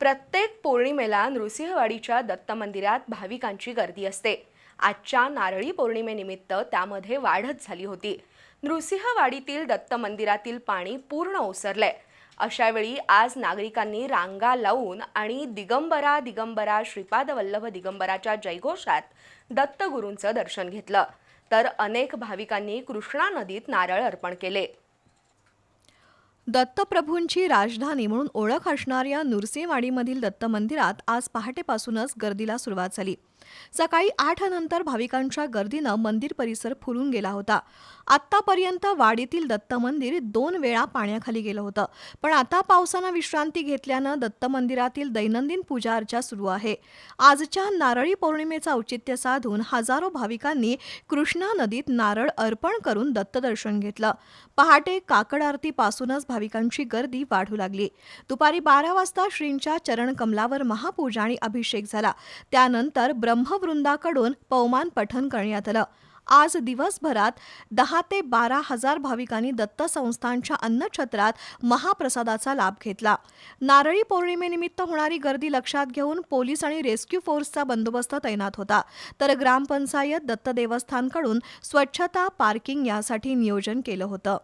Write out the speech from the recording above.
प्रत्येक पौर्णिमेला नृसिंहवाडीच्या दत्त मंदिरात भाविकांची गर्दी असते. आजच्या नारळी पौर्णिमेनिमित्त त्यामध्ये वाढच झाली होती. नृसिंहवाडीतील दत्त मंदिरातील पाणी पूर्ण ओसरलंय. अशावेळी आज नागरिकांनी रांगा लावून आणि दिगंबरा दिगंबरा श्रीपाद वल्लभ दिगंबराच्या जयघोषात दत्तगुरूंचं दर्शन घेतलं. तर अनेक भाविकांनी कृष्णा नदीत नारळ अर्पण केले. दत्तप्रभूंची राजधानी म्हणून ओळख असणाऱ्या नुरसेवाडीमधील दत्त मंदिरात आज पहाटेपासूनच गर्दीला सुरुवात झाली. सकाळी आठ नंतर भाविकांच्या गर्दीनं मंदिर परिसर फुलून गेला होता. आत्तापर्यंत वाडीतील दत्त मंदिर दोन वेळा पाण्याखाली गेलं होतं. पण आता पावसानं विश्रांती घेतल्यानं दत्त मंदिरातील दैनंदिन पूजा अर्चा सुरू आहे. आजच्या नारळी पौर्णिमेचं औचित्य साधून हजारो भाविकांनी कृष्णा नदीत नारळ अर्पण करून दत्तदर्शन घेतलं. पहाटे काकड आरतीपासूनच भाविकांची गर्दी वाढू लागली. दुपारी बारा वाजता श्रींच्या चरणकमलावर महापूजा आणि अभिषेक झाला. त्यानंतर ब्रह्मवृंदाकडून पवमान पठन करण्यात आलं. आज दिवसभरात दहा ते बारा हजार भाविकांनी दत्त संस्थांच्या अन्नछत्रात महाप्रसादाचा लाभ घेतला. नारळी पौर्णिमेनिमित्त होणारी गर्दी लक्षात घेऊन पोलीस आणि रेस्क्यू फोर्सचा बंदोबस्त तैनात होता. तर ग्रामपंचायत दत्त देवस्थानकडून स्वच्छता पार्किंग यासाठी नियोजन केलं होतं.